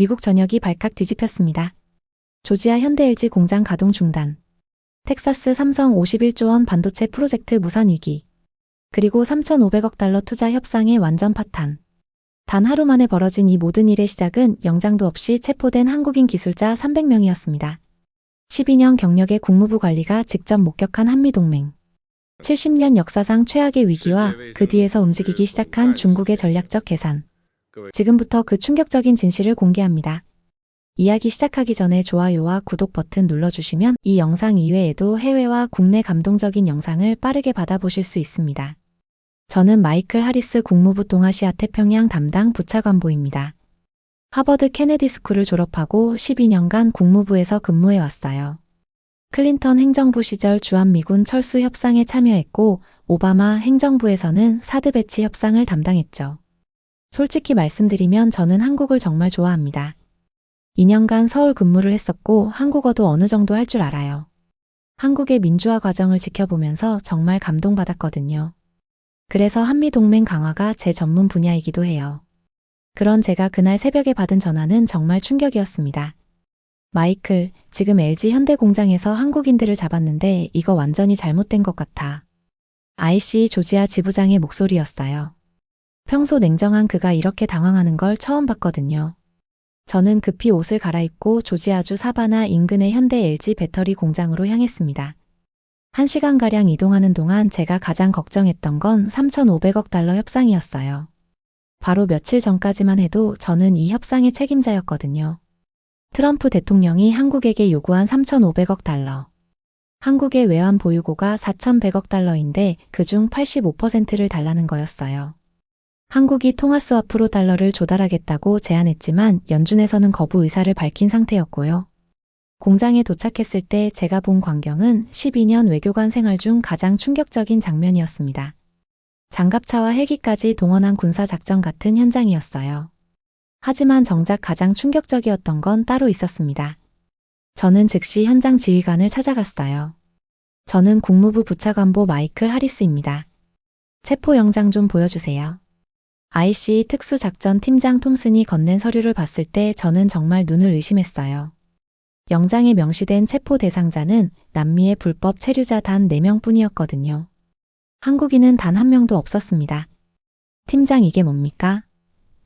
미국 전역이 발칵 뒤집혔습니다. 조지아 현대 LG 공장 가동 중단. 텍사스 삼성 51조 원 반도체 프로젝트 무산 위기. 그리고 3,500억 달러 투자 협상의 완전 파탄. 단 하루 만에 벌어진 이 모든 일의 시작은 영장도 없이 체포된 한국인 기술자 300명이었습니다. 12년 경력의 국무부 관리가 직접 목격한 한미동맹. 70년 역사상 최악의 위기와 그 뒤에서 움직이기 시작한 중국의 전략적 계산. 지금부터 그 충격적인 진실을 공개합니다. 이야기 시작하기 전에 좋아요와 구독 버튼 눌러주시면 이 영상 이외에도 해외와 국내 감동적인 영상을 빠르게 받아보실 수 있습니다. 저는 마이클 하리스 국무부 동아시아 태평양 담당 부차관보입니다. 하버드 케네디 스쿨을 졸업하고 12년간 국무부에서 근무해 왔어요. 클린턴 행정부 시절 주한미군 철수 협상에 참여했고 오바마 행정부에서는 사드 배치 협상을 담당했죠. 솔직히 말씀드리면 저는 한국을 정말 좋아합니다. 2년간 서울 근무를 했었고 한국어도 어느 정도 할 줄 알아요. 한국의 민주화 과정을 지켜보면서 정말 감동받았거든요. 그래서 한미동맹 강화가 제 전문 분야이기도 해요. 그런 제가 그날 새벽에 받은 전화는 정말 충격이었습니다. 마이클, 지금 LG 현대 공장에서 한국인들을 잡았는데 이거 완전히 잘못된 것 같아. IC 조지아 지부장의 목소리였어요. 평소 냉정한 그가 이렇게 당황하는 걸 처음 봤거든요. 저는 급히 옷을 갈아입고 조지아주 사바나 인근의 현대 LG 배터리 공장으로 향했습니다. 한 시간가량 이동하는 동안 제가 가장 걱정했던 건 3,500억 달러 협상이었어요. 바로 며칠 전까지만 해도 저는 이 협상의 책임자였거든요. 트럼프 대통령이 한국에게 요구한 3,500억 달러. 한국의 외환 보유고가 4,100억 달러인데 그중 85%를 달라는 거였어요. 한국이 통화스와프로 달러를 조달하겠다고 제안했지만 연준에서는 거부 의사를 밝힌 상태였고요. 공장에 도착했을 때 제가 본 광경은 12년 외교관 생활 중 가장 충격적인 장면이었습니다. 장갑차와 헬기까지 동원한 군사작전 같은 현장이었어요. 하지만 정작 가장 충격적이었던 건 따로 있었습니다. 저는 즉시 현장 지휘관을 찾아갔어요. 저는 국무부 부차관보 마이클 하리스입니다. 체포 영장 좀 보여주세요. IC 특수작전 팀장 톰슨이 건넨 서류를 봤을 때 저는 정말 눈을 의심했어요. 영장에 명시된 체포 대상자는 남미의 불법 체류자 단 4명 뿐이었거든요. 한국인은 단 한 명도 없었습니다. 팀장 이게 뭡니까?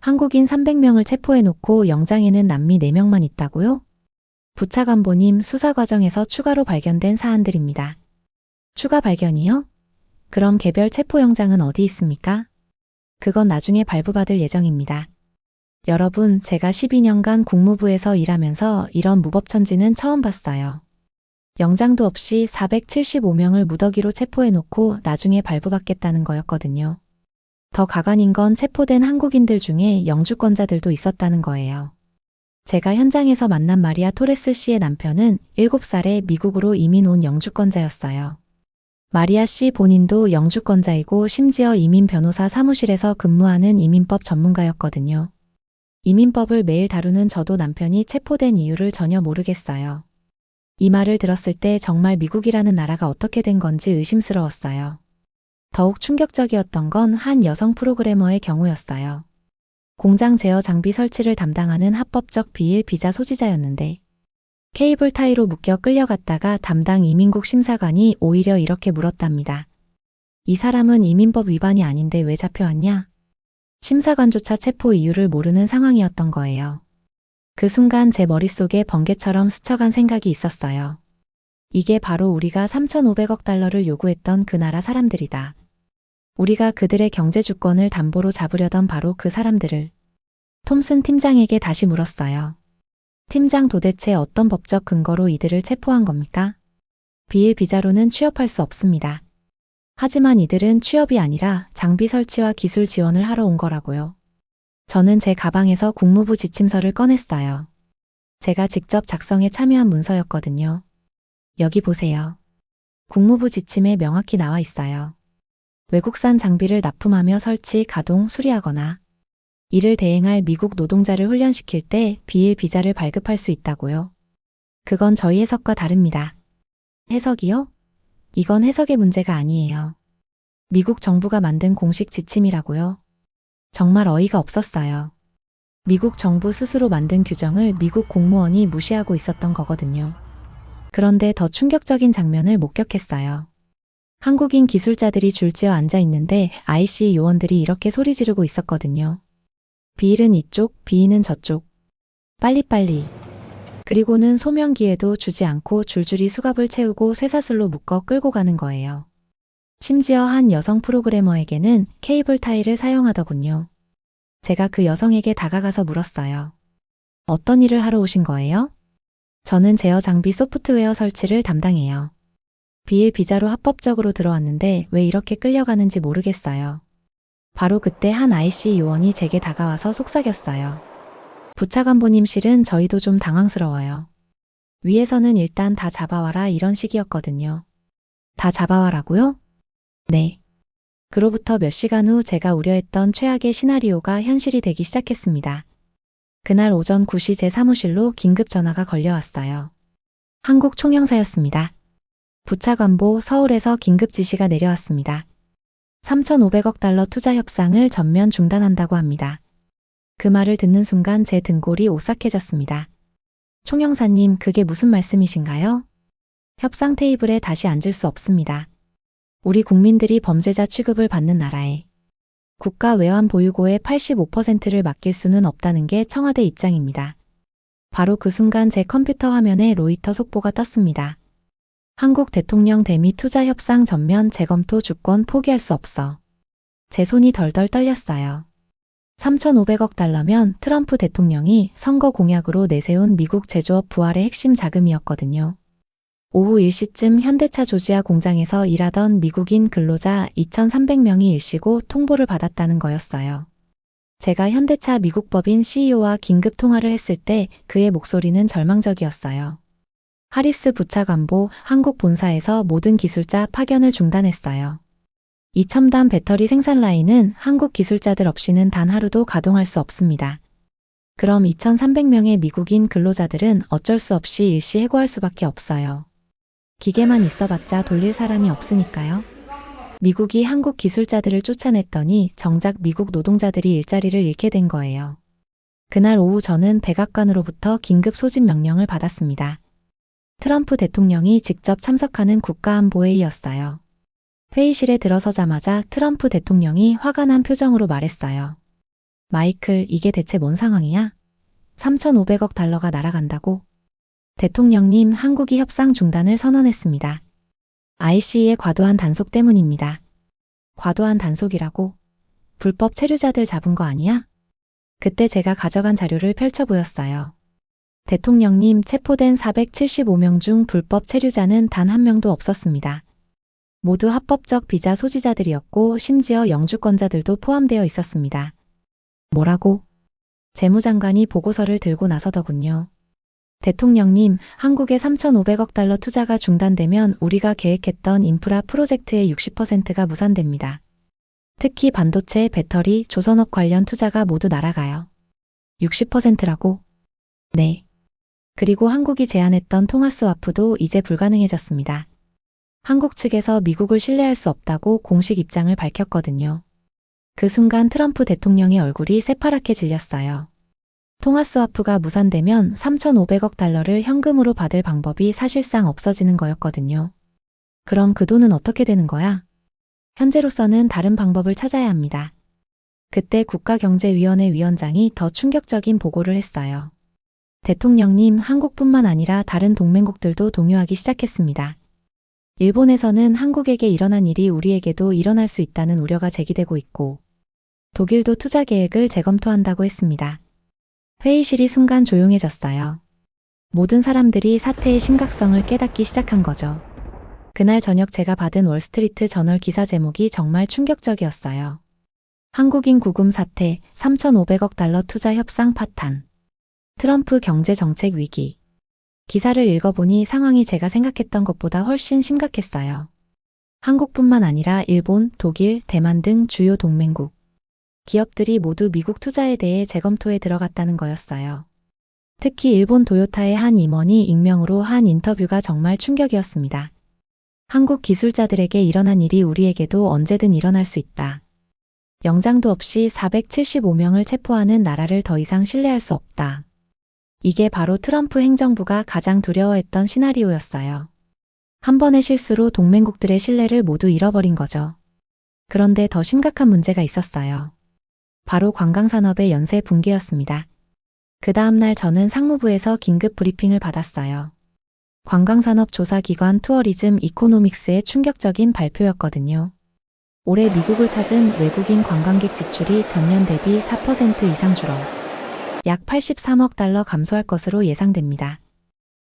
한국인 300명을 체포해놓고 영장에는 남미 4명만 있다고요? 부차관보님 수사 과정에서 추가로 발견된 사안들입니다. 추가 발견이요? 그럼 개별 체포 영장은 어디 있습니까? 그건 나중에 발부받을 예정입니다. 여러분, 제가 12년간 국무부에서 일하면서 이런 무법천지는 처음 봤어요. 영장도 없이 475명을 무더기로 체포해놓고 나중에 발부받겠다는 거였거든요. 더 가관인 건 체포된 한국인들 중에 영주권자들도 있었다는 거예요. 제가 현장에서 만난 마리아 토레스 씨의 남편은 7살에 미국으로 이민 온 영주권자였어요. 마리아 씨 본인도 영주권자이고 심지어 이민 변호사 사무실에서 근무하는 이민법 전문가였거든요. 이민법을 매일 다루는 저도 남편이 체포된 이유를 전혀 모르겠어요. 이 말을 들었을 때 정말 미국이라는 나라가 어떻게 된 건지 의심스러웠어요. 더욱 충격적이었던 건 한 여성 프로그래머의 경우였어요. 공장 제어 장비 설치를 담당하는 합법적 비일 비자 소지자였는데 케이블 타이로 묶여 끌려갔다가 담당 이민국 심사관이 오히려 이렇게 물었답니다. 이 사람은 이민법 위반이 아닌데 왜 잡혀왔냐? 심사관조차 체포 이유를 모르는 상황이었던 거예요. 그 순간 제 머릿속에 번개처럼 스쳐간 생각이 있었어요. 이게 바로 우리가 3,500억 달러를 요구했던 그 나라 사람들이다. 우리가 그들의 경제 주권을 담보로 잡으려던 바로 그 사람들을 톰슨 팀장에게 다시 물었어요. 팀장 도대체 어떤 법적 근거로 이들을 체포한 겁니까? 비일 비자로는 취업할 수 없습니다. 하지만 이들은 취업이 아니라 장비 설치와 기술 지원을 하러 온 거라고요. 저는 제 가방에서 국무부 지침서를 꺼냈어요. 제가 직접 작성에 참여한 문서였거든요. 여기 보세요. 국무부 지침에 명확히 나와 있어요. 외국산 장비를 납품하며 설치, 가동, 수리하거나 이를 대행할 미국 노동자를 훈련시킬 때 비일 비자를 발급할 수 있다고요. 그건 저희 해석과 다릅니다. 해석이요? 이건 해석의 문제가 아니에요. 미국 정부가 만든 공식 지침이라고요. 정말 어이가 없었어요. 미국 정부 스스로 만든 규정을 미국 공무원이 무시하고 있었던 거거든요. 그런데 더 충격적인 장면을 목격했어요. 한국인 기술자들이 줄지어 앉아 있는데 IC 요원들이 이렇게 소리 지르고 있었거든요. 비일은 이쪽, 비인은 저쪽. 빨리빨리. 그리고는 소명기에도 주지 않고 줄줄이 수갑을 채우고 쇠사슬로 묶어 끌고 가는 거예요. 심지어 한 여성 프로그래머에게는 케이블 타이를 사용하더군요. 제가 그 여성에게 다가가서 물었어요. 어떤 일을 하러 오신 거예요? 저는 제어 장비 소프트웨어 설치를 담당해요. 비일 비자로 합법적으로 들어왔는데 왜 이렇게 끌려가는지 모르겠어요. 바로 그때 한 IC 요원이 제게 다가와서 속삭였어요. 부차관보님 실은 저희도 좀 당황스러워요. 위에서는 일단 다 잡아와라 이런 식이었거든요. 다 잡아와라고요? 네. 그로부터 몇 시간 후 제가 우려했던 최악의 시나리오가 현실이 되기 시작했습니다. 그날 오전 9시 제 사무실로 긴급 전화가 걸려왔어요. 한국 총영사였습니다. 부차관보 서울에서 긴급 지시가 내려왔습니다. 3,500억 달러 투자 협상을 전면 중단한다고 합니다. 그 말을 듣는 순간 제 등골이 오싹해졌습니다. 총영사님, 그게 무슨 말씀이신가요? 협상 테이블에 다시 앉을 수 없습니다. 우리 국민들이 범죄자 취급을 받는 나라에 국가 외환 보유고의 85%를 맡길 수는 없다는 게 청와대 입장입니다. 바로 그 순간 제 컴퓨터 화면에 로이터 속보가 떴습니다. 한국 대통령 대미 투자 협상 전면 재검토 주권 포기할 수 없어. 제 손이 덜덜 떨렸어요. 3,500억 달러면 트럼프 대통령이 선거 공약으로 내세운 미국 제조업 부활의 핵심 자금이었거든요. 오후 1시쯤 현대차 조지아 공장에서 일하던 미국인 근로자 2,300명이 일시고 통보를 받았다는 거였어요. 제가 현대차 미국 법인 CEO와 긴급 통화를 했을 때 그의 목소리는 절망적이었어요. 하리스 부차관보 한국 본사에서 모든 기술자 파견을 중단했어요. 이 첨단 배터리 생산 라인은 한국 기술자들 없이는 단 하루도 가동할 수 없습니다. 그럼 2,300명의 미국인 근로자들은 어쩔 수 없이 일시 해고할 수밖에 없어요. 기계만 있어봤자 돌릴 사람이 없으니까요. 미국이 한국 기술자들을 쫓아냈더니 정작 미국 노동자들이 일자리를 잃게 된 거예요. 그날 오후 저는 백악관으로부터 긴급 소집 명령을 받았습니다. 트럼프 대통령이 직접 참석하는 국가안보회의였어요. 회의실에 들어서자마자 트럼프 대통령이 화가 난 표정으로 말했어요. 마이클, 이게 대체 뭔 상황이야? 3,500억 달러가 날아간다고? 대통령님, 한국이 협상 중단을 선언했습니다. IC의 과도한 단속 때문입니다. 과도한 단속이라고? 불법 체류자들 잡은 거 아니야? 그때 제가 가져간 자료를 펼쳐 보였어요. 대통령님 체포된 475명 중 불법 체류자는 단 한 명도 없었습니다. 모두 합법적 비자 소지자들이었고 심지어 영주권자들도 포함되어 있었습니다. 뭐라고? 재무장관이 보고서를 들고 나서더군요. 대통령님, 한국의 3,500억 달러 투자가 중단되면 우리가 계획했던 인프라 프로젝트의 60%가 무산됩니다. 특히 반도체, 배터리, 조선업 관련 투자가 모두 날아가요. 60%라고? 네. 그리고 한국이 제안했던 통화스와프도 이제 불가능해졌습니다. 한국 측에서 미국을 신뢰할 수 없다고 공식 입장을 밝혔거든요. 그 순간 트럼프 대통령의 얼굴이 새파랗게 질렸어요. 통화스와프가 무산되면 3,500억 달러를 현금으로 받을 방법이 사실상 없어지는 거였거든요. 그럼 그 돈은 어떻게 되는 거야? 현재로서는 다른 방법을 찾아야 합니다. 그때 국가경제위원회 위원장이 더 충격적인 보고를 했어요. 대통령님, 한국뿐만 아니라 다른 동맹국들도 동요하기 시작했습니다. 일본에서는 한국에게 일어난 일이 우리에게도 일어날 수 있다는 우려가 제기되고 있고, 독일도 투자 계획을 재검토한다고 했습니다. 회의실이 순간 조용해졌어요. 모든 사람들이 사태의 심각성을 깨닫기 시작한 거죠. 그날 저녁 제가 받은 월스트리트 저널 기사 제목이 정말 충격적이었어요. 한국인 구금 사태, 3,500억 달러 투자 협상 파탄. 트럼프 경제 정책 위기. 기사를 읽어보니 상황이 제가 생각했던 것보다 훨씬 심각했어요. 한국뿐만 아니라 일본, 독일, 대만 등 주요 동맹국. 기업들이 모두 미국 투자에 대해 재검토에 들어갔다는 거였어요. 특히 일본 도요타의 한 임원이 익명으로 한 인터뷰가 정말 충격이었습니다. 한국 기술자들에게 일어난 일이 우리에게도 언제든 일어날 수 있다. 영장도 없이 475명을 체포하는 나라를 더 이상 신뢰할 수 없다. 이게 바로 트럼프 행정부가 가장 두려워했던 시나리오였어요. 한 번의 실수로 동맹국들의 신뢰를 모두 잃어버린 거죠. 그런데 더 심각한 문제가 있었어요. 바로 관광산업의 연쇄 붕괴였습니다. 그 다음날 저는 상무부에서 긴급 브리핑을 받았어요. 관광산업 조사기관 투어리즘 이코노믹스의 충격적인 발표였거든요. 올해 미국을 찾은 외국인 관광객 지출이 전년 대비 4% 이상 줄어 약 83억 달러 감소할 것으로 예상됩니다.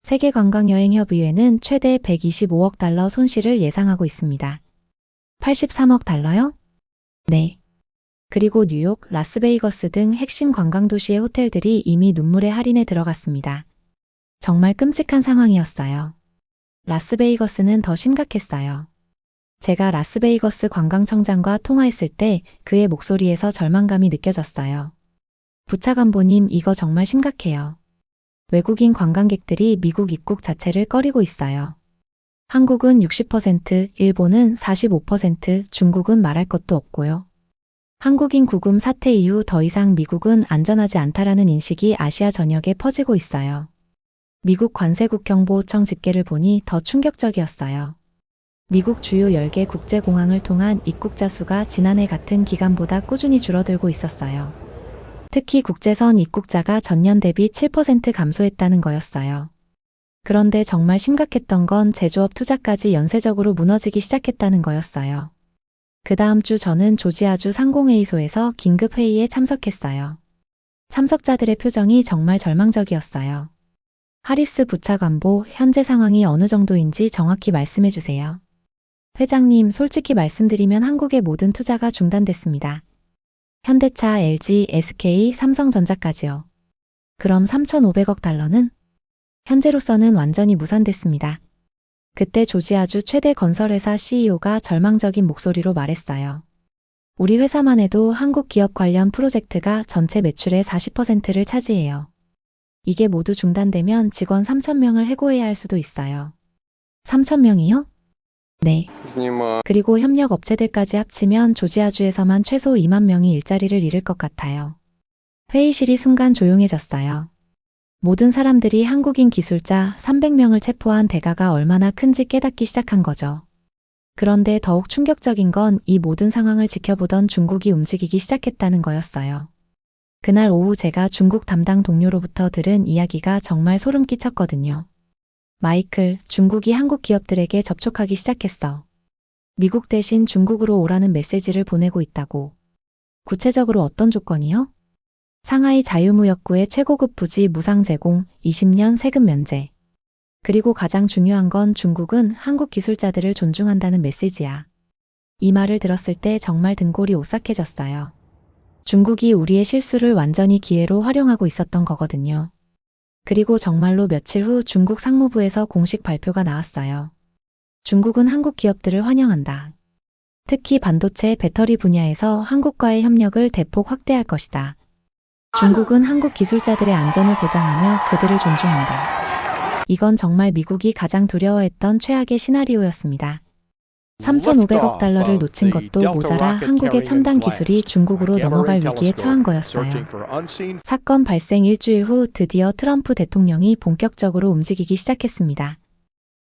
세계관광여행협의회는 최대 125억 달러 손실을 예상하고 있습니다. 83억 달러요? 네. 그리고 뉴욕, 라스베이거스 등 핵심 관광도시의 호텔들이 이미 눈물의 할인에 들어갔습니다. 정말 끔찍한 상황이었어요. 라스베이거스는 더 심각했어요. 제가 라스베이거스 관광청장과 통화했을 때 그의 목소리에서 절망감이 느껴졌어요. 부차관보님 이거 정말 심각해요. 외국인 관광객들이 미국 입국 자체를 꺼리고 있어요. 한국은 60%, 일본은 45%, 중국은 말할 것도 없고요. 한국인 구금 사태 이후 더 이상 미국은 안전하지 않다라는 인식이 아시아 전역에 퍼지고 있어요. 미국 관세국경보청 집계를 보니 더 충격적이었어요. 미국 주요 10개 국제공항을 통한 입국자 수가 지난해 같은 기간보다 꾸준히 줄어들고 있었어요. 특히 국제선 입국자가 전년 대비 7% 감소했다는 거였어요. 그런데 정말 심각했던 건 제조업 투자까지 연쇄적으로 무너지기 시작했다는 거였어요. 그 다음 주 저는 조지아주 상공회의소에서 긴급 회의에 참석했어요. 참석자들의 표정이 정말 절망적이었어요. 하리스 부차관보 현재 상황이 어느 정도인지 정확히 말씀해 주세요. 회장님, 솔직히 말씀드리면 한국의 모든 투자가 중단됐습니다. 현대차, LG, SK, 삼성전자까지요. 그럼 3,500억 달러는? 현재로서는 완전히 무산됐습니다. 그때 조지아주 최대 건설회사 CEO가 절망적인 목소리로 말했어요. 우리 회사만 해도 한국 기업 관련 프로젝트가 전체 매출의 40%를 차지해요. 이게 모두 중단되면 직원 3,000명을 해고해야 할 수도 있어요. 3,000명이요? 네. 그리고 협력 업체들까지 합치면 조지아주에서만 최소 2만 명이 일자리를 잃을 것 같아요. 회의실이 순간 조용해졌어요. 모든 사람들이 한국인 기술자 300명을 체포한 대가가 얼마나 큰지 깨닫기 시작한 거죠. 그런데 더욱 충격적인 건 이 모든 상황을 지켜보던 중국이 움직이기 시작했다는 거였어요. 그날 오후 제가 중국 담당 동료로부터 들은 이야기가 정말 소름 끼쳤거든요. 마이클, 중국이 한국 기업들에게 접촉하기 시작했어. 미국 대신 중국으로 오라는 메시지를 보내고 있다고. 구체적으로 어떤 조건이요? 상하이 자유무역구의 최고급 부지 무상 제공, 20년 세금 면제. 그리고 가장 중요한 건 중국은 한국 기술자들을 존중한다는 메시지야. 이 말을 들었을 때 정말 등골이 오싹해졌어요. 중국이 우리의 실수를 완전히 기회로 활용하고 있었던 거거든요. 그리고 정말로 며칠 후 중국 상무부에서 공식 발표가 나왔어요. 중국은 한국 기업들을 환영한다. 특히 반도체 배터리 분야에서 한국과의 협력을 대폭 확대할 것이다. 중국은 한국 기술자들의 안전을 보장하며 그들을 존중한다. 이건 정말 미국이 가장 두려워했던 최악의 시나리오였습니다. 3,500억 달러를 놓친 것도 모자라 한국의 첨단 기술이 중국으로 넘어갈 위기에 처한 거였어요. 사건 발생 일주일 후 드디어 트럼프 대통령이 본격적으로 움직이기 시작했습니다.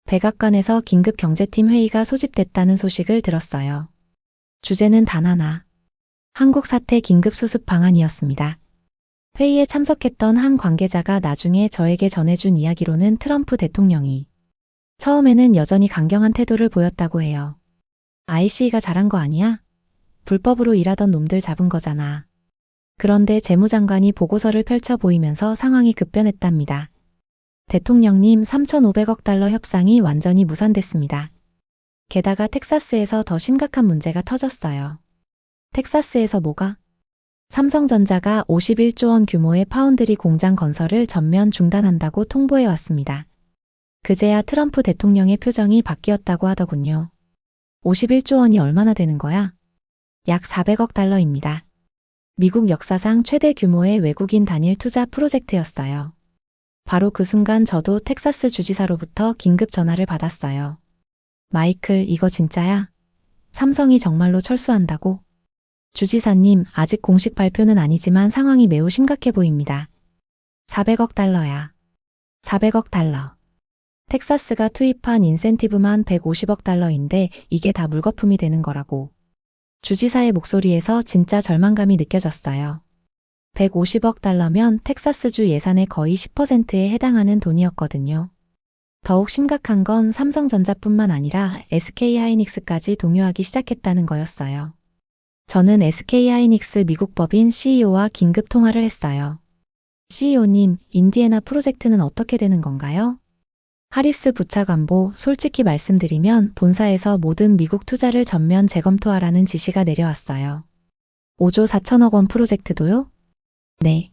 백악관에서 긴급 경제팀 회의가 소집됐다는 소식을 들었어요. 주제는 단 하나. 한국 사태 긴급 수습 방안이었습니다. 회의에 참석했던 한 관계자가 나중에 저에게 전해준 이야기로는 트럼프 대통령이 처음에는 여전히 강경한 태도를 보였다고 해요. IC가 잘한 거 아니야? 불법으로 일하던 놈들 잡은 거잖아. 그런데 재무장관이 보고서를 펼쳐 보이면서 상황이 급변했답니다. 대통령님 3,500억 달러 협상이 완전히 무산됐습니다. 게다가 텍사스에서 더 심각한 문제가 터졌어요. 텍사스에서 뭐가? 삼성전자가 51조 원 규모의 파운드리 공장 건설을 전면 중단한다고 통보해 왔습니다. 그제야 트럼프 대통령의 표정이 바뀌었다고 하더군요. 51조 원이 얼마나 되는 거야? 약 400억 달러입니다. 미국 역사상 최대 규모의 외국인 단일 투자 프로젝트였어요. 바로 그 순간 저도 텍사스 주지사로부터 긴급 전화를 받았어요. 마이클, 이거 진짜야? 삼성이 정말로 철수한다고? 주지사님, 아직 공식 발표는 아니지만 상황이 매우 심각해 보입니다. 400억 달러야. 400억 달러. 텍사스가 투입한 인센티브만 150억 달러인데 이게 다 물거품이 되는 거라고. 주지사의 목소리에서 진짜 절망감이 느껴졌어요. 150억 달러면 텍사스주 예산의 거의 10%에 해당하는 돈이었거든요. 더욱 심각한 건 삼성전자뿐만 아니라 SK 하이닉스까지 동요하기 시작했다는 거였어요. 저는 SK 하이닉스 미국 법인 CEO와 긴급 통화를 했어요. CEO님, 인디애나 프로젝트는 어떻게 되는 건가요? 하리스 부차관보, 솔직히 말씀드리면 본사에서 모든 미국 투자를 전면 재검토하라는 지시가 내려왔어요. 5조 4천억 원 프로젝트도요? 네.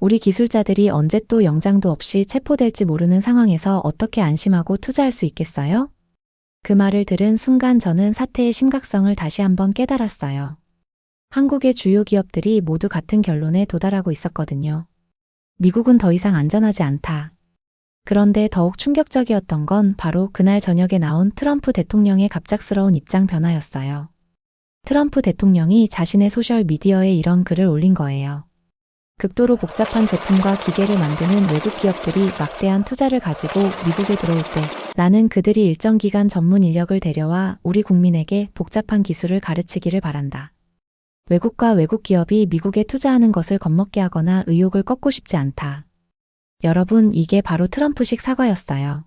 우리 기술자들이 언제 또 영장도 없이 체포될지 모르는 상황에서 어떻게 안심하고 투자할 수 있겠어요? 그 말을 들은 순간 저는 사태의 심각성을 다시 한번 깨달았어요. 한국의 주요 기업들이 모두 같은 결론에 도달하고 있었거든요. 미국은 더 이상 안전하지 않다. 그런데 더욱 충격적이었던 건 바로 그날 저녁에 나온 트럼프 대통령의 갑작스러운 입장 변화였어요. 트럼프 대통령이 자신의 소셜 미디어에 이런 글을 올린 거예요. 극도로 복잡한 제품과 기계를 만드는 외국 기업들이 막대한 투자를 가지고 미국에 들어올 때 나는 그들이 일정 기간 전문 인력을 데려와 우리 국민에게 복잡한 기술을 가르치기를 바란다. 외국과 외국 기업이 미국에 투자하는 것을 겁먹게 하거나 의욕을 꺾고 싶지 않다. 여러분, 이게 바로 트럼프식 사과였어요.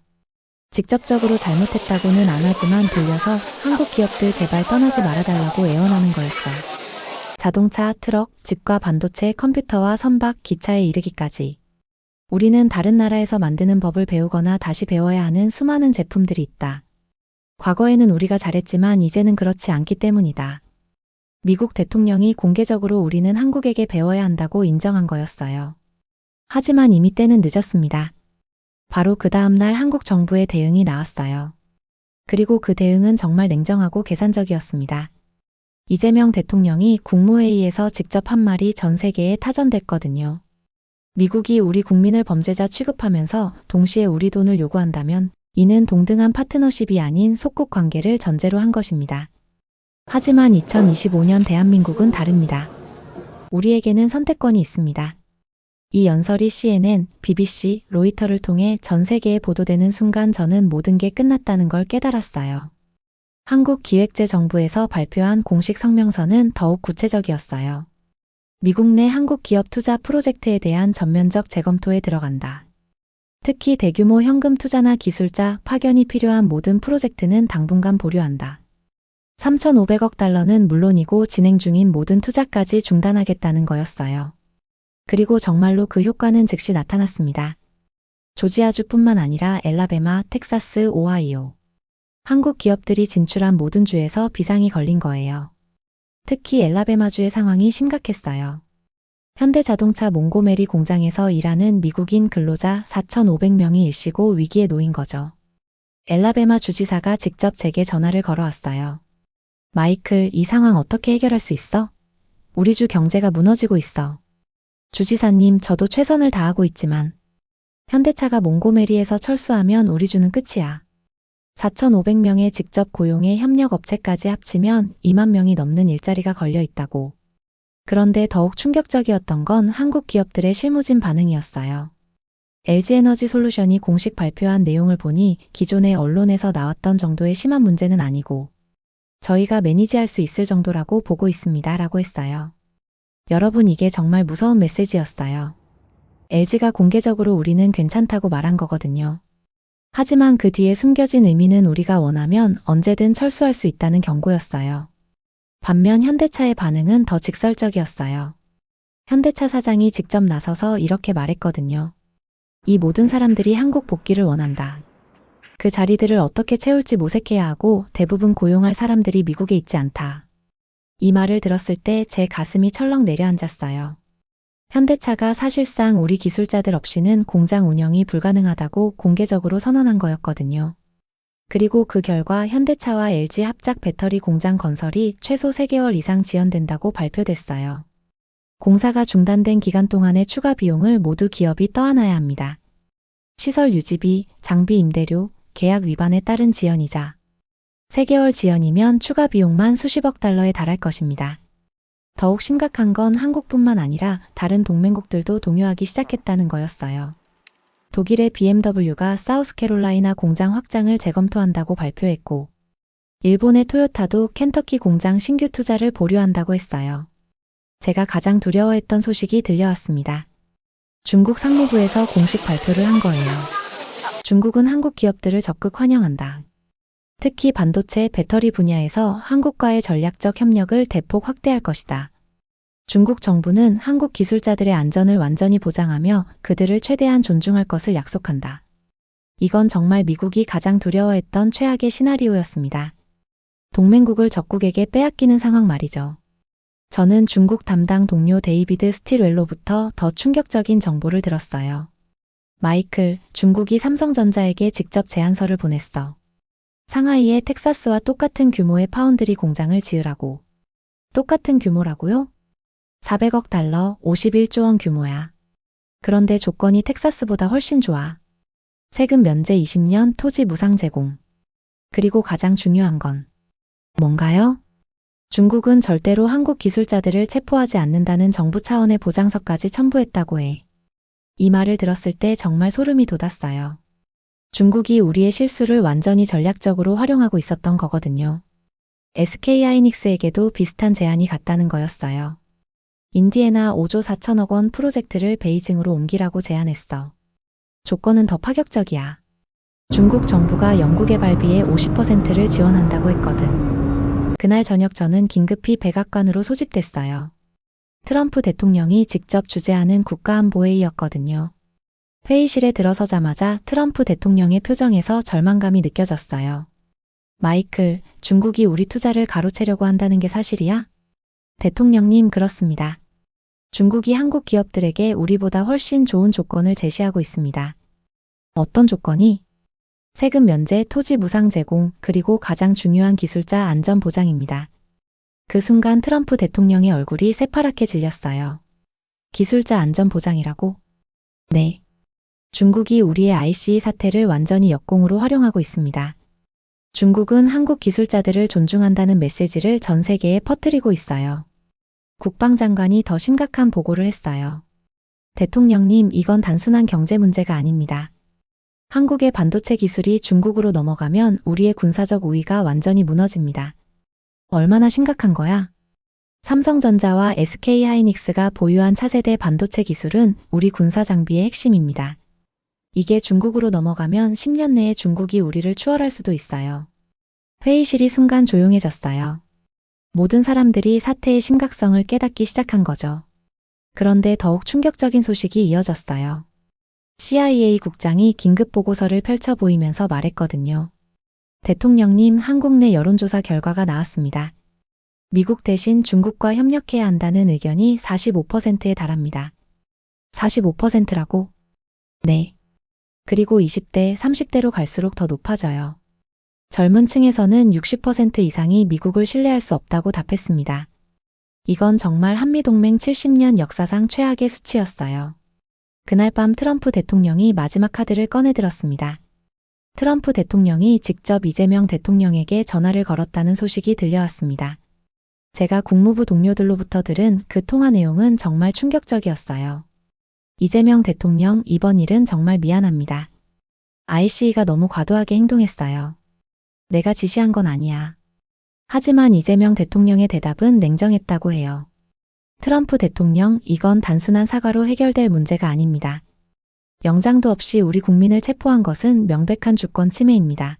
직접적으로 잘못했다고는 안 하지만 돌려서 한국 기업들 제발 떠나지 말아달라고 애원하는 거였죠. 자동차, 트럭, 집과 반도체, 컴퓨터와 선박, 기차에 이르기까지. 우리는 다른 나라에서 만드는 법을 배우거나 다시 배워야 하는 수많은 제품들이 있다. 과거에는 우리가 잘했지만 이제는 그렇지 않기 때문이다. 미국 대통령이 공개적으로 우리는 한국에게 배워야 한다고 인정한 거였어요. 하지만 이미 때는 늦었습니다. 바로 그 다음날 한국 정부의 대응이 나왔어요. 그리고 그 대응은 정말 냉정하고 계산적이었습니다. 이재명 대통령이 국무회의에서 직접 한 말이 전 세계에 타전됐거든요. 미국이 우리 국민을 범죄자 취급하면서 동시에 우리 돈을 요구한다면 이는 동등한 파트너십이 아닌 속국 관계를 전제로 한 것입니다. 하지만 2025년 대한민국은 다릅니다. 우리에게는 선택권이 있습니다. 이 연설이 CNN, BBC, 로이터를 통해 전 세계에 보도되는 순간 저는 모든 게 끝났다는 걸 깨달았어요. 한국기획재정부에서 발표한 공식 성명서는 더욱 구체적이었어요. 미국 내 한국 기업 투자 프로젝트에 대한 전면적 재검토에 들어간다. 특히 대규모 현금 투자나 기술자, 파견이 필요한 모든 프로젝트는 당분간 보류한다. 3,500억 달러는 물론이고 진행 중인 모든 투자까지 중단하겠다는 거였어요. 그리고 정말로 그 효과는 즉시 나타났습니다. 조지아주뿐만 아니라 엘라베마, 텍사스, 오하이오. 한국 기업들이 진출한 모든 주에서 비상이 걸린 거예요. 특히 엘라베마주의 상황이 심각했어요. 현대자동차 몽고메리 공장에서 일하는 미국인 근로자 4,500명이 일시고 위기에 놓인 거죠. 엘라베마 주지사가 직접 제게 전화를 걸어왔어요. 마이클, 이 상황 어떻게 해결할 수 있어? 우리 주 경제가 무너지고 있어. 주지사님, 저도 최선을 다하고 있지만 현대차가 몽고메리에서 철수하면 우리 주는 끝이야. 4,500명의 직접 고용의 협력업체까지 합치면 2만 명이 넘는 일자리가 걸려 있다고. 그런데 더욱 충격적이었던 건 한국 기업들의 실무진 반응이었어요. LG에너지 솔루션이 공식 발표한 내용을 보니 기존의 언론에서 나왔던 정도의 심한 문제는 아니고 저희가 매니지할 수 있을 정도라고 보고 있습니다. 라고 했어요. 여러분 이게 정말 무서운 메시지였어요. LG가 공개적으로 우리는 괜찮다고 말한 거거든요. 하지만 그 뒤에 숨겨진 의미는 우리가 원하면 언제든 철수할 수 있다는 경고였어요. 반면 현대차의 반응은 더 직설적이었어요. 현대차 사장이 직접 나서서 이렇게 말했거든요. 이 모든 사람들이 한국 복귀를 원한다. 그 자리들을 어떻게 채울지 모색해야 하고 대부분 고용할 사람들이 미국에 있지 않다. 이 말을 들었을 때 제 가슴이 철렁 내려앉았어요. 현대차가 사실상 우리 기술자들 없이는 공장 운영이 불가능하다고 공개적으로 선언한 거였거든요. 그리고 그 결과 현대차와 LG 합작 배터리 공장 건설이 최소 3개월 이상 지연된다고 발표됐어요. 공사가 중단된 기간 동안의 추가 비용을 모두 기업이 떠안아야 합니다. 시설 유지비, 장비 임대료, 계약 위반에 따른 지연이자 3개월 지연이면 추가 비용만 수십억 달러에 달할 것입니다. 더욱 심각한 건 한국뿐만 아니라 다른 동맹국들도 동요하기 시작했다는 거였어요. 독일의 BMW가 사우스캐롤라이나 공장 확장을 재검토한다고 발표했고, 일본의 토요타도 켄터키 공장 신규 투자를 보류한다고 했어요. 제가 가장 두려워했던 소식이 들려왔습니다. 중국 상무부에서 공식 발표를 한 거예요. 중국은 한국 기업들을 적극 환영한다. 특히 반도체 배터리 분야에서 한국과의 전략적 협력을 대폭 확대할 것이다. 중국 정부는 한국 기술자들의 안전을 완전히 보장하며 그들을 최대한 존중할 것을 약속한다. 이건 정말 미국이 가장 두려워했던 최악의 시나리오였습니다. 동맹국을 적국에게 빼앗기는 상황 말이죠. 저는 중국 담당 동료 데이비드 스틸웰로부터 더 충격적인 정보를 들었어요. 마이클, 중국이 삼성전자에게 직접 제안서를 보냈어. 상하이에 텍사스와 똑같은 규모의 파운드리 공장을 지으라고. 똑같은 규모라고요? 400억 달러, 51조 원 규모야. 그런데 조건이 텍사스보다 훨씬 좋아. 세금 면제 20년 토지 무상 제공. 그리고 가장 중요한 건 뭔가요? 중국은 절대로 한국 기술자들을 체포하지 않는다는 정부 차원의 보장서까지 첨부했다고 해. 이 말을 들었을 때 정말 소름이 돋았어요. 중국이 우리의 실수를 완전히 전략적으로 활용하고 있었던 거거든요. SK 하이닉스에게도 비슷한 제안이 갔다는 거였어요. 인디애나 5조 4천억 원 프로젝트를 베이징으로 옮기라고 제안했어. 조건은 더 파격적이야. 중국 정부가 연구개발비의 50%를 지원한다고 했거든. 그날 저녁 저는 긴급히 백악관으로 소집됐어요. 트럼프 대통령이 직접 주재하는 국가안보회의였거든요. 회의실에 들어서자마자 트럼프 대통령의 표정에서 절망감이 느껴졌어요. 마이클, 중국이 우리 투자를 가로채려고 한다는 게 사실이야? 대통령님, 그렇습니다. 중국이 한국 기업들에게 우리보다 훨씬 좋은 조건을 제시하고 있습니다. 어떤 조건이? 세금 면제, 토지 무상 제공, 그리고 가장 중요한 기술자 안전 보장입니다. 그 순간 트럼프 대통령의 얼굴이 새파랗게 질렸어요. 기술자 안전 보장이라고? 네. 중국이 우리의 ICE 사태를 완전히 역공으로 활용하고 있습니다. 중국은 한국 기술자들을 존중한다는 메시지를 전 세계에 퍼뜨리고 있어요. 국방장관이 더 심각한 보고를 했어요. 대통령님, 이건 단순한 경제 문제가 아닙니다. 한국의 반도체 기술이 중국으로 넘어가면 우리의 군사적 우위가 완전히 무너집니다. 얼마나 심각한 거야? 삼성전자와 SK 하이닉스가 보유한 차세대 반도체 기술은 우리 군사 장비의 핵심입니다. 이게 중국으로 넘어가면 10년 내에 중국이 우리를 추월할 수도 있어요. 회의실이 순간 조용해졌어요. 모든 사람들이 사태의 심각성을 깨닫기 시작한 거죠. 그런데 더욱 충격적인 소식이 이어졌어요. CIA 국장이 긴급 보고서를 펼쳐 보이면서 말했거든요. 대통령님, 한국 내 여론조사 결과가 나왔습니다. 미국 대신 중국과 협력해야 한다는 의견이 45%에 달합니다. 45%라고? 네. 그리고 20대, 30대로 갈수록 더 높아져요. 젊은 층에서는 60% 이상이 미국을 신뢰할 수 없다고 답했습니다. 이건 정말 한미동맹 70년 역사상 최악의 수치였어요. 그날 밤 트럼프 대통령이 마지막 카드를 꺼내들었습니다. 트럼프 대통령이 직접 이재명 대통령에게 전화를 걸었다는 소식이 들려왔습니다. 제가 국무부 동료들로부터 들은 그 통화 내용은 정말 충격적이었어요. 이재명 대통령, 이번 일은 정말 미안합니다. ICE가 너무 과도하게 행동했어요. 내가 지시한 건 아니야. 하지만 이재명 대통령의 대답은 냉정했다고 해요. 트럼프 대통령, 이건 단순한 사과로 해결될 문제가 아닙니다. 영장도 없이 우리 국민을 체포한 것은 명백한 주권 침해입니다.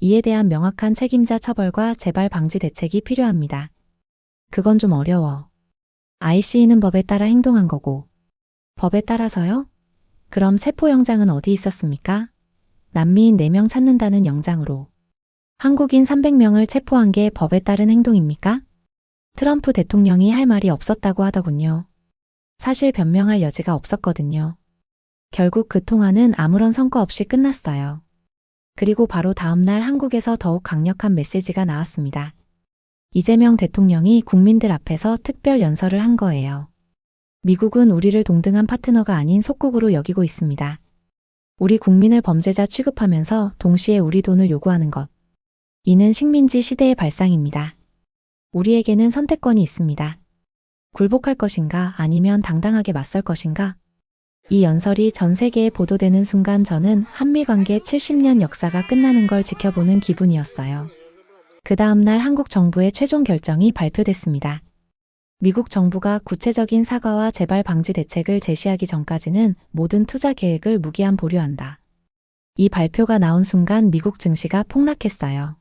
이에 대한 명확한 책임자 처벌과 재발 방지 대책이 필요합니다. 그건 좀 어려워. IC는 법에 따라 행동한 거고. 법에 따라서요? 그럼 체포 영장은 어디 있었습니까? 난미인 4명 찾는다는 영장으로. 한국인 300명을 체포한 게 법에 따른 행동입니까? 트럼프 대통령이 할 말이 없었다고 하더군요. 사실 변명할 여지가 없었거든요. 결국 그 통화는 아무런 성과 없이 끝났어요. 그리고 바로 다음날 한국에서 더욱 강력한 메시지가 나왔습니다. 이재명 대통령이 국민들 앞에서 특별 연설을 한 거예요. 미국은 우리를 동등한 파트너가 아닌 속국으로 여기고 있습니다. 우리 국민을 범죄자 취급하면서 동시에 우리 돈을 요구하는 것. 이는 식민지 시대의 발상입니다. 우리에게는 선택권이 있습니다. 굴복할 것인가 아니면 당당하게 맞설 것인가? 이 연설이 전 세계에 보도되는 순간 저는 한미 관계 70년 역사가 끝나는 걸 지켜보는 기분이었어요. 그 다음날 한국 정부의 최종 결정이 발표됐습니다. 미국 정부가 구체적인 사과와 재발 방지 대책을 제시하기 전까지는 모든 투자 계획을 무기한 보류한다. 이 발표가 나온 순간 미국 증시가 폭락했어요.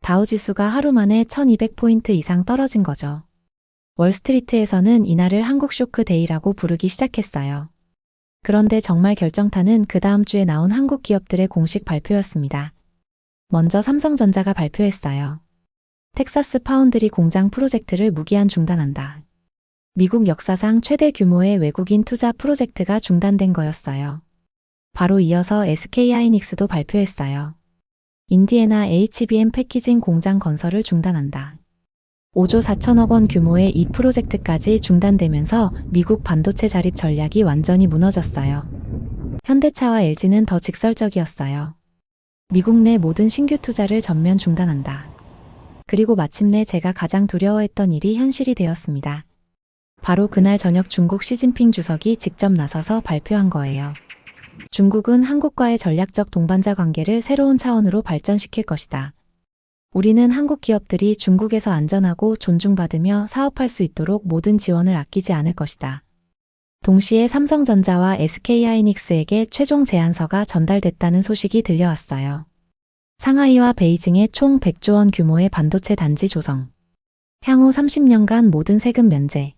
다우 지수가 하루 만에 1200포인트 이상 떨어진 거죠. 월스트리트에서는 이날을 한국 쇼크 데이라고 부르기 시작했어요. 그런데 정말 결정타는 그 다음 주에 나온 한국 기업들의 공식 발표였습니다. 먼저 삼성전자가 발표했어요. 텍사스 파운드리 공장 프로젝트를 무기한 중단한다. 미국 역사상 최대 규모의 외국인 투자 프로젝트가 중단된 거였어요. 바로 이어서 SK 하이닉스도 발표했어요. 인디애나 HBM 패키징 공장 건설을 중단한다. 5조 4천억 원 규모의 이 프로젝트까지 중단되면서 미국 반도체 자립 전략이 완전히 무너졌어요. 현대차와 LG는 더 직설적이었어요. 미국 내 모든 신규 투자를 전면 중단한다. 그리고 마침내 제가 가장 두려워했던 일이 현실이 되었습니다. 바로 그날 저녁 중국 시진핑 주석이 직접 나서서 발표한 거예요. 중국은 한국과의 전략적 동반자 관계를 새로운 차원으로 발전시킬 것이다. 우리는 한국 기업들이 중국에서 안전하고 존중받으며 사업할 수 있도록 모든 지원을 아끼지 않을 것이다. 동시에 삼성전자와 SK하이닉스에게 최종 제안서가 전달됐다는 소식이 들려왔어요. 상하이와 베이징에 총 100조 원 규모의 반도체 단지 조성. 향후 30년간 모든 세금 면제.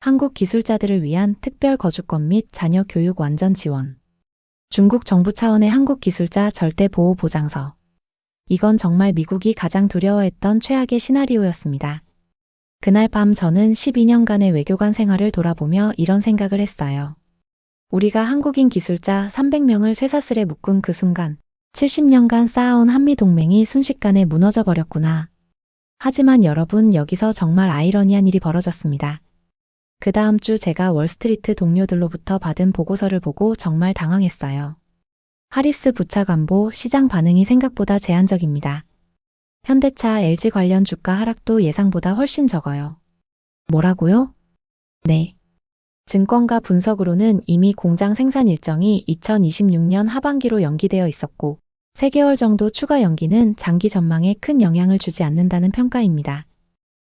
한국 기술자들을 위한 특별 거주권 및 자녀 교육 완전 지원. 중국 정부 차원의 한국 기술자 절대 보호 보장서. 이건 정말 미국이 가장 두려워했던 최악의 시나리오였습니다. 그날 밤 저는 12년간의 외교관 생활을 돌아보며 이런 생각을 했어요. 우리가 한국인 기술자 300명을 쇠사슬에 묶은 그 순간 70년간 쌓아온 한미동맹이 순식간에 무너져 버렸구나. 하지만 여러분 여기서 정말 아이러니한 일이 벌어졌습니다. 그 다음 주 제가 월스트리트 동료들로부터 받은 보고서를 보고 정말 당황했어요. 하리스 부차관보 시장 반응이 생각보다 제한적입니다. 현대차 LG 관련 주가 하락도 예상보다 훨씬 적어요. 뭐라고요? 네. 증권가 분석으로는 이미 공장 생산 일정이 2026년 하반기로 연기되어 있었고, 3개월 정도 추가 연기는 장기 전망에 큰 영향을 주지 않는다는 평가입니다.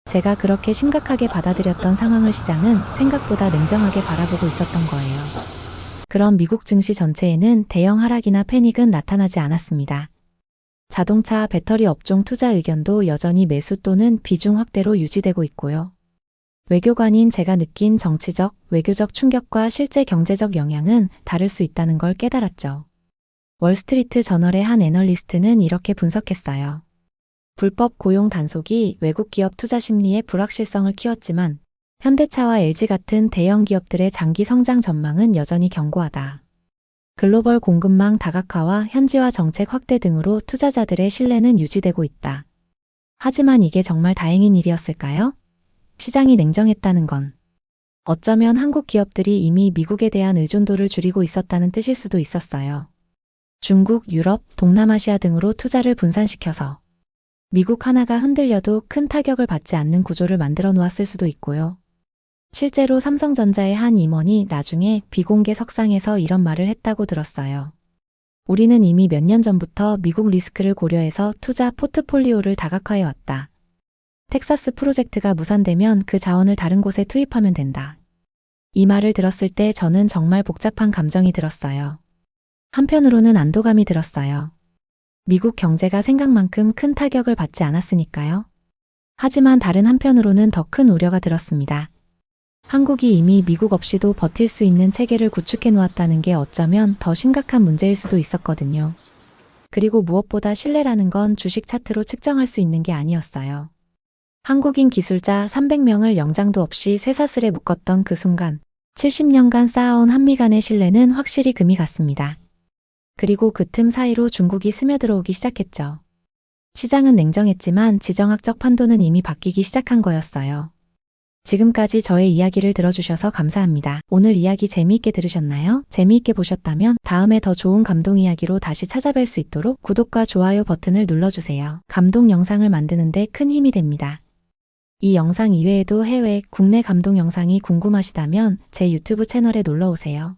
제가 그렇게 심각하게 받아들였던 상황을 시장은 생각보다 냉정하게 바라보고 있었던 거예요. 그럼 미국 증시 전체에는 대형 하락이나 패닉은 나타나지 않았습니다. 자동차 배터리 업종 투자 의견도 여전히 매수 또는 비중 확대로 유지되고 있고요. 외교관인 제가 느낀 정치적, 외교적 충격과 실제 경제적 영향은 다를 수 있다는 걸 깨달았죠. 월스트리트 저널의 한 애널리스트는 이렇게 분석했어요. 불법 고용 단속이 외국 기업 투자 심리의 불확실성을 키웠지만 현대차와 LG 같은 대형 기업들의 장기 성장 전망은 여전히 견고하다. 글로벌 공급망 다각화와 현지화 정책 확대 등으로 투자자들의 신뢰는 유지되고 있다. 하지만 이게 정말 다행인 일이었을까요? 시장이 냉정했다는 건 어쩌면 한국 기업들이 이미 미국에 대한 의존도를 줄이고 있었다는 뜻일 수도 있었어요. 중국, 유럽, 동남아시아 등으로 투자를 분산시켜서 미국 하나가 흔들려도 큰 타격을 받지 않는 구조를 만들어 놓았을 수도 있고요. 실제로 삼성전자의 한 임원이 나중에 비공개 석상에서 이런 말을 했다고 들었어요. 우리는 이미 몇 년 전부터 미국 리스크를 고려해서 투자 포트폴리오를 다각화해 왔다. 텍사스 프로젝트가 무산되면 그 자원을 다른 곳에 투입하면 된다. 이 말을 들었을 때 저는 정말 복잡한 감정이 들었어요. 한편으로는 안도감이 들었어요. 미국 경제가 생각만큼 큰 타격을 받지 않았으니까요. 하지만 다른 한편으로는 더 큰 우려가 들었습니다. 한국이 이미 미국 없이도 버틸 수 있는 체계를 구축해 놓았다는 게 어쩌면 더 심각한 문제일 수도 있었거든요. 그리고 무엇보다 신뢰라는 건 주식 차트로 측정할 수 있는 게 아니었어요. 한국인 기술자 300명을 영장도 없이 쇠사슬에 묶었던 그 순간 70년간 쌓아온 한미 간의 신뢰는 확실히 금이 갔습니다. 그리고 그 틈 사이로 중국이 스며들어오기 시작했죠. 시장은 냉정했지만 지정학적 판도는 이미 바뀌기 시작한 거였어요. 지금까지 저의 이야기를 들어주셔서 감사합니다. 오늘 이야기 재미있게 들으셨나요? 재미있게 보셨다면 다음에 더 좋은 감동 이야기로 다시 찾아뵐 수 있도록 구독과 좋아요 버튼을 눌러주세요. 감동 영상을 만드는데 큰 힘이 됩니다. 이 영상 이외에도 해외, 국내 감동 영상이 궁금하시다면 제 유튜브 채널에 놀러 오세요.